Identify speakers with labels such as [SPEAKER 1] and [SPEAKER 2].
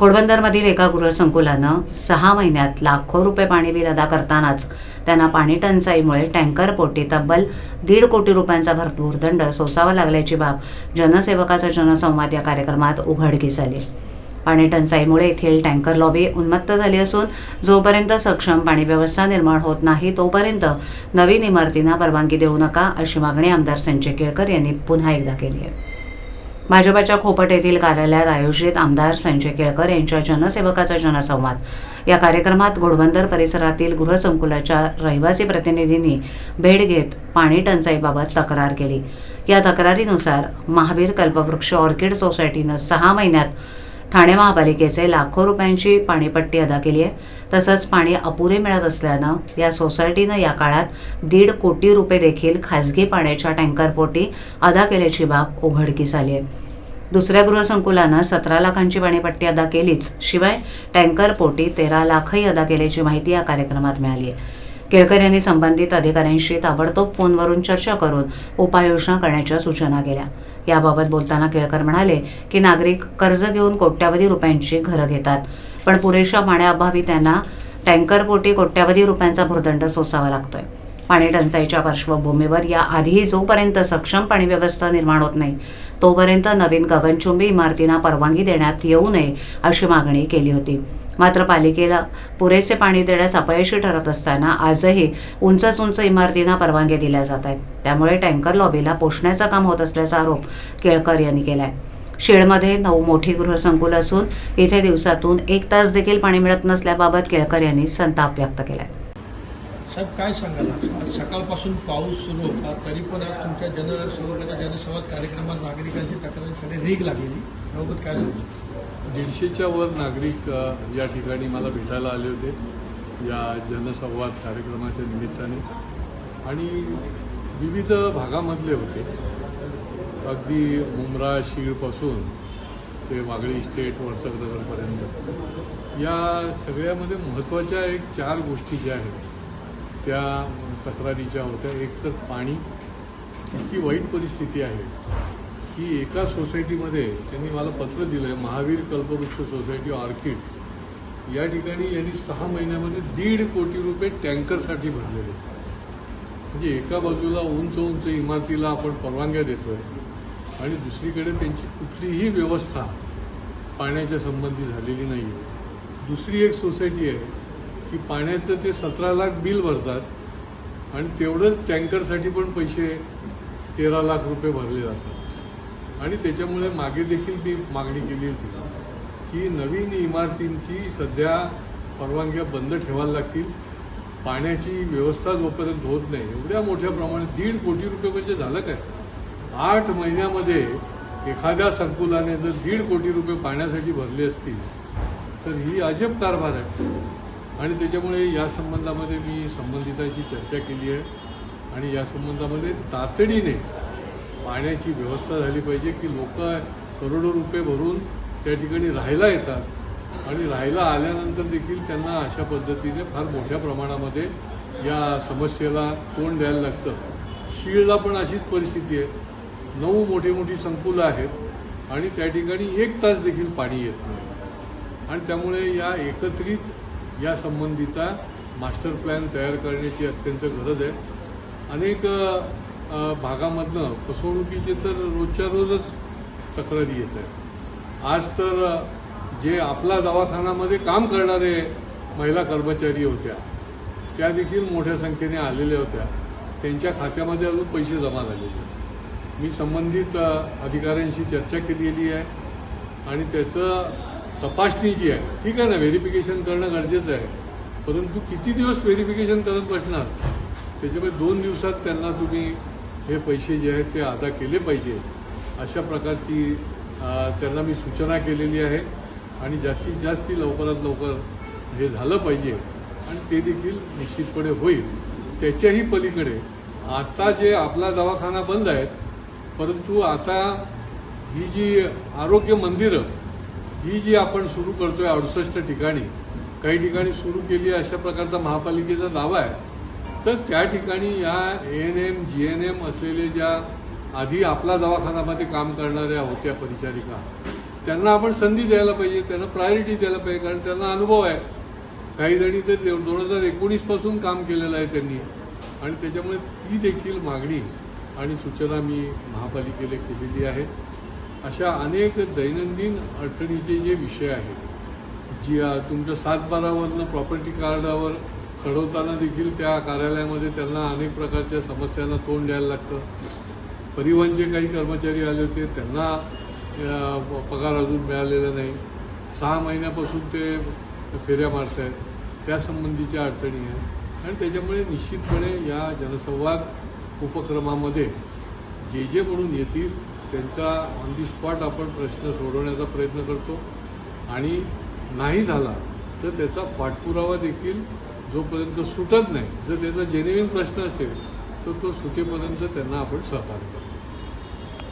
[SPEAKER 1] घोडबंदरमधील एका गृहसंकुलानं सहा महिन्यात लाखो रुपये पाणी बिल अदा करतानाच त्यांना पाणी टंचाईमुळे टँकर पोटी तब्बल दीड कोटी रुपयांचा भरपूर दंड सोसावा लागल्याची बाब जनसेवकाचा जनसंवाद या कार्यक्रमात उघडकीस आली. पाणी टंचाईमुळे येथील टँकर लॉबी उन्मत्त झाली असून जोपर्यंत सक्षम पाणी व्यवस्था निर्माण होत नाही तोपर्यंत नवीन इमारतींना परवानगी देऊ नका अशी मागणी आमदार संजय केळकर यांनी पुन्हा एकदा केली आहे. भाजपाच्या खोपट येथील कार्यालयात आयोजित आमदार संजय केळकर यांच्या जनसेवकाचा जनसंवाद. या कार्यक्रमात घोडबंदर परिसरातील गृहसंकुलाच्या रहिवासी प्रतिनिधींनी भेट घेत पाणी टंचाईबाबत तक्रार केली. या तक्रारीनुसार महावीर कल्पवृक्ष ऑर्किड सोसायटीनं सहा महिन्यात ठाणे महापालिकेचे लाखो रुपयांची पाणीपट्टी अदा केली आहे. तसंच पाणी अपुरे मिळत असल्यानं या सोसायटीनं या काळात दीड कोटी रुपये देखील खासगी पाण्याच्या टँकरपोटी अदा केल्याची बाब उघडकीस आली आहे. दुसऱ्या गृहसंकुलानं सतरा लाखांची पाणीपट्टी अदा केलीच. शिवाय टँकरपोटी तेरा लाखही अदा केल्याची माहिती या कार्यक्रमात मिळाली आहे. केळकर यांनी संबंधित अधिकाऱ्यांशी ताबडतोब फोनवरून चर्चा करून उपाययोजना करण्याच्या सूचना केल्या. याबाबत बोलताना केळकर म्हणाले की नागरिक कर्ज घेऊन कोट्यावधी रुपयांची घरं घेतात पण पुरेशा पाण्याअभावी त्यांना टँकरपोटी कोट्यावधी रुपयांचा भूर्दंड सोसावा लागतोय. पाणी टंचाईच्या पार्श्वभूमीवर या जोपर्यंत सक्षम पाणी व्यवस्था निर्माण होत नाही तोपर्यंत नवीन गगनचुंबी इमारतींना परवानगी देण्यात येऊ नये अशी मागणी केली होती. मात्र पालिकेला पुरेसे पाणी देण्यास अपयशी ठरत असताना आजही उंचच उंच इमारतींना परवानगी दिल्या जात आहेत. त्यामुळे टँकर लॉबीला पोषण्याचं काम होत असल्याचा आरोप केळकर यांनी केलाय. शेडमध्ये नऊ मोठी गृहसंकुल असून इथे दिवसातून एक तास देखील पाणी मिळत नसल्याबाबत केळकर यांनी संताप व्यक्त केलाय.
[SPEAKER 2] साहेब काय सांगाल? आज सकाळपासून पाऊस सुरू होता तरी पण आज तुमच्या जनसंवर्गाच्या जनसंवाद कार्यक्रमात नागरिकांची तक्रारीसाठी रीग लागलेली. याबाबत काय सांगाल?
[SPEAKER 3] दीडशेच्या वर नागरिक या ठिकाणी मला भेटायला आले होते या जनसंवाद कार्यक्रमाच्या निमित्ताने. आणि विविध भागामधले होते. अगदी मुंब्रा शीळपासून ते वागळी इस्टेट वर्तकनगरपर्यंत. या सगळ्यामध्ये महत्त्वाच्या एक चार गोष्टी ज्या आहेत त्या तक्रारीच्या होत्या. एक तर पाणी इतकी वाईट परिस्थिती आहे की एका सोसायटीमध्ये त्यांनी मला पत्र दिलं आहे महावीर कल्पवृक्ष सोसायटी ऑर्किड. या ठिकाणी यांनी सहा महिन्यामध्ये दीड कोटी रुपये टँकरसाठी भरलेले. म्हणजे एका बाजूला उंच उंच इमारतीला आपण परवानग्या देतोय आणि दुसरीकडे त्यांची कुठलीही व्यवस्था पाण्याच्या संबंधी झालेली नाही आहे दुसरी एक सोसायटी आहे की पाण्याचं ते सतरा लाख बिल भरतात आणि तेवढंच टँकरसाठी पण पैसे तेरा लाख रुपये भरले जातात. आणि त्याच्यामुळे मागे देखील मी मागणी केली होती की नवीन इमारतींची सध्या परवानग्या बंद ठेवायला लागतील. पाण्याची व्यवस्था जोपर्यंत होत नाही एवढ्या मोठ्या प्रमाणात दीड कोटी रुपये म्हणजे झालं काय? आठ महिन्यामध्ये एखाद्या संकुलाने जर दीड कोटी रुपये पाण्यासाठी भरले असतील तर ही अजब कारभार आहे. आणि त्याच्यामुळे या संबंधामध्ये मी संबंधिताशी चर्चा केली आहे. आणि या संबंधामध्ये तातडीने पाण्याची व्यवस्था झाली पाहिजे की लोक करोडो रुपये भरून त्या ठिकाणी राहायला येतात. आणि राहायला आल्यानंतर देखील त्यांना अशा पद्धतीने फार मोठ्या प्रमाणामध्ये या समस्येला तोंड द्यायला लागतं. शीळला पण अशीच परिस्थिती आहे. नऊ मोठी मोठी संकुलं आहेत आणि त्या ठिकाणी एक तास देखील पाणी येत नाही. आणि त्यामुळे या एकत्रित या संबंधीचा मास्टर प्लॅन तयार करण्याची अत्यंत गरज आहे. अनेक भागामधनं फसवणुकीचे तर रोजच्या रोजच तक्रारी येत आहेत. आज तर जे आपला दवाखान्यामध्ये काम करणारे महिला कर्मचारी होत्या त्या देखील मोठ्या संख्येने आलेल्या होत्या. त्यांच्या खात्यामध्ये अजून पैसे जमा झालेले मी संबंधित अधिकाऱ्यांशी चर्चा केलेली आहे आणि त्याचं तपासणी जी आहे ठीक आहे ना व्हेरिफिकेशन करणं गरजेचं आहे. परंतु किती दिवस व्हेरिफिकेशन करत बसणार? त्याच्यामुळे दोन दिवसात त्यांना तुम्ही हे पैसे जे आहेत ते अदा केले पाहिजे. अशा प्रकारची त्यांना मी सूचना केलेली आहे. आणि जास्तीत जास्त लवकरात लवकर हे झालं पाहिजे. आणि ते देखील निश्चितपणे होईल. त्याच्याही पलीकडे आता जे आपला दवाखाना बंद आहेत परंतु आता ही जी आरोग्य मंदिरं ही जी आपण सुरू करतोय अडुसष्ट ठिकाणी काही ठिकाणी सुरू केली अशा प्रकारचा महापालिकेचा दावा आहे. तर त्या ठिकाणी या N M G N M असलेले ज्या आधी आपला दवाखान्यामध्ये काम करणाऱ्या होत्या परिचारिका त्यांना आपण संधी द्यायला पाहिजे त्यांना प्रायोरिटी द्यायला पाहिजे कारण त्यांना अनुभव आहे. काही जणी तर दोन हजार एकोणीसपासून काम केलेलं आहे त्यांनी. आणि त्याच्यामुळे ती देखील मागणी आणि सूचना मी महापालिकेला केलेली आहे. अशा अनेक दैनंदिन अडचणीचे जे विषय आहेत जी तुमच्या सातबारावरनं प्रॉपर्टी कार्डावर चढवताना देखील त्या कार्यालयामध्ये त्यांना अनेक प्रकारच्या समस्यांना तोंड द्यायला लागतं. परिवहनचे काही कर्मचारी आले होते त्यांना पगार अजून मिळालेला नाही. सहा महिन्यापासून ते फेऱ्या मारत आहेत त्यासंबंधीच्या अडचणी आहेत. आणि त्याच्यामुळे निश्चितपणे या जनसंवाद उपक्रमामध्ये जे जे म्हणून येतील त्यांचा ऑन दी स्पॉट आपण प्रश्न सोडवण्याचा प्रयत्न करतो. आणि नाही झाला तर त्याचा पाठपुरावा देखील जोपर्यंत सुटत नाही जर त्याचा जेन्युइन प्रश्न असेल तर तो सुटेपर्यंत त्यांना आपण सहकार्य करतो.